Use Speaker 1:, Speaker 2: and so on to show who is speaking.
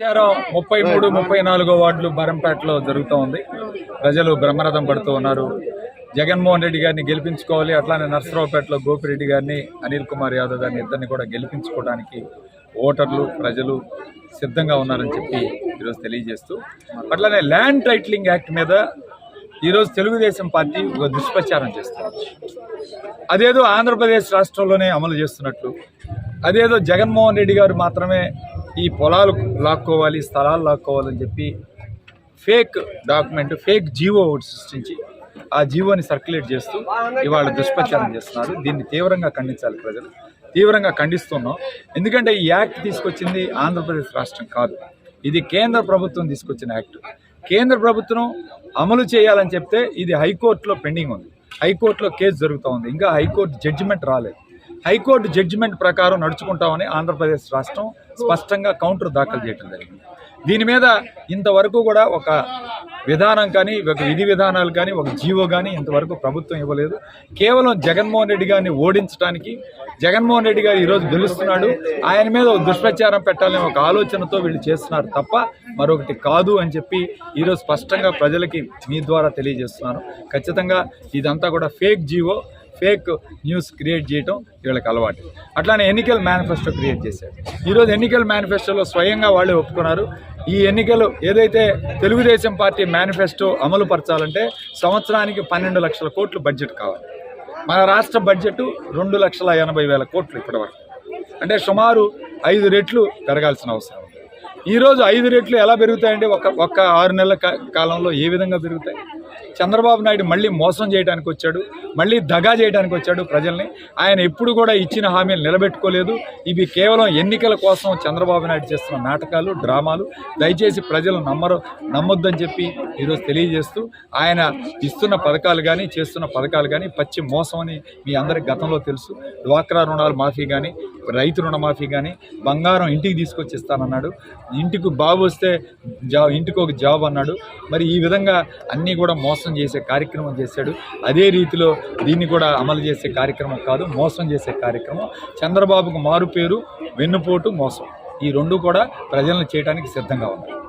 Speaker 1: ప్రచారం ముప్పై మూడు ముప్పై నాలుగో వార్డులు బరంపేటలో జరుగుతూ ఉంది. ప్రజలు బ్రహ్మరథం పడుతూ ఉన్నారు. జగన్మోహన్ రెడ్డి గారిని గెలిపించుకోవాలి అట్లానే నర్సరావుపేటలో గోపిరెడ్డి గారిని అనిల్ కుమార్ యాదవ్ గారిని ఇద్దరిని కూడా గెలిపించుకోవడానికి ఓటర్లు ప్రజలు సిద్ధంగా ఉన్నారని చెప్పి ఈరోజు తెలియజేస్తూ అట్లానే ల్యాండ్ టైటిలింగ్ యాక్ట్ మీద ఈరోజు తెలుగుదేశం పార్టీ ఒక దుష్ప్రచారం చేస్తుంది అదేదో ఆంధ్రప్రదేశ్ రాష్ట్రంలోనే అమలు చేస్తున్నట్లు అదేదో జగన్మోహన్ రెడ్డి గారు మాత్రమే ఈ పొలాలు లాక్కోవాలి స్థలాలు లాక్కోవాలని చెప్పి ఫేక్ డాక్యుమెంట్ ఫేక్ జీవో ఒకటి సృష్టించి ఆ జీవోని సర్క్యులేట్ చేస్తూ ఇవాళ దుష్ప్రచారం చేస్తున్నారు. దీన్ని తీవ్రంగా ఖండించాలి ప్రజలు. తీవ్రంగా ఖండిస్తున్నాం. ఎందుకంటే ఈ యాక్ట్ తీసుకొచ్చింది ఆంధ్రప్రదేశ్ రాష్ట్రం కాదు. ఇది కేంద్ర ప్రభుత్వం తీసుకొచ్చిన యాక్ట్. కేంద్ర ప్రభుత్వం అమలు చేయాలని చెప్తే ఇది హైకోర్టులో పెండింగ్ ఉంది. హైకోర్టులో కేసు జరుగుతూ ఉంది. ఇంకా హైకోర్టు జడ్జిమెంట్ రాలేదు. హైకోర్టు జడ్జిమెంట్ ప్రకారం నడుచుకుంటామని ఆంధ్రప్రదేశ్ రాష్ట్రం స్పష్టంగా కౌంటర్ దాఖలు చేయడం జరిగింది. దీని మీద ఇంతవరకు కూడా ఒక విధానం కానీ ఒక విధి విధానాలు కానీ ఒక జీవో కానీ ఇంతవరకు ప్రభుత్వం ఇవ్వలేదు. కేవలం జగన్మోహన్ రెడ్డి గారిని ఓడించడానికి జగన్మోహన్ రెడ్డి గారు ఈరోజు గెలుస్తున్నాడు. ఆయన మీద దుష్ప్రచారం పెట్టాలని ఒక ఆలోచనతో వీళ్ళు చేస్తున్నారు తప్ప మరొకటి కాదు అని చెప్పి ఈరోజు స్పష్టంగా ప్రజలకి మీ ద్వారా తెలియజేస్తున్నాను. ఖచ్చితంగా ఇదంతా కూడా fake GO. Fake news create చేయటం వీళ్ళకి అలవాటు. అట్లానే ఎన్నికల మేనిఫెస్టో క్రియేట్ చేశారు. ఈరోజు ఎన్నికల మేనిఫెస్టోలో స్వయంగా వాళ్ళే ఒప్పుకున్నారు. ఈ ఎన్నికలు ఏదైతే తెలుగుదేశం పార్టీ మేనిఫెస్టో అమలు పరచాలంటే సంవత్సరానికి పన్నెండు లక్షల కోట్లు బడ్జెట్ కావాలి. మన రాష్ట్ర బడ్జెట్ రెండు లక్షల ఎనభై వేల కోట్లు ఇప్పటివరకు. అంటే సుమారు ఐదు రెట్లు పెరగాల్సిన అవసరం. ఈరోజు ఐదు రెట్లు ఎలా పెరుగుతాయండి? ఒక ఒక్క ఆరు నెలల కాలంలో ఏ విధంగా పెరుగుతాయి? చంద్రబాబు నాయుడు మళ్ళీ మోసం చేయడానికి వచ్చాడు మళ్ళీ దగా చేయడానికి వచ్చాడు ప్రజల్ని. ఆయన ఎప్పుడు కూడా ఇచ్చిన హామీలు నిలబెట్టుకోలేదు. ఇవి కేవలం ఎన్నికల కోసం చంద్రబాబు నాయుడు చేస్తున్న నాటకాలు డ్రామాలు. దయచేసి ప్రజలు నమ్మరు నమ్మొద్దని చెప్పి ఈరోజు తెలియజేస్తూ ఆయన ఇస్తున్న పథకాలు కానీ చేస్తున్న పథకాలు కానీ పచ్చి మోసం అని మీ అందరికి గతంలో తెలుసు. డ్వాక్రా రుణాలు మాఫీ కానీ రైతు రుణమాఫీ కానీ బంగారం ఇంటికి తీసుకొచ్చి ఇస్తానన్నాడు ఇంటికి బాబు వస్తే జా ఇంటికి ఒక జాబ్ అన్నాడు. మరి ఈ విధంగా అన్నీ కూడా మోసం చేసే కార్యక్రమం చేశాడు. అదే రీతిలో దీన్ని కూడా అమలు చేసే కార్యక్రమం కాదు మోసం చేసే కార్యక్రమం. చంద్రబాబుకు మారు పేరు వెన్నుపోటు మోసం. ఈ రెండు కూడా ప్రజలను చేయడానికి సిద్ధంగా ఉన్నాయి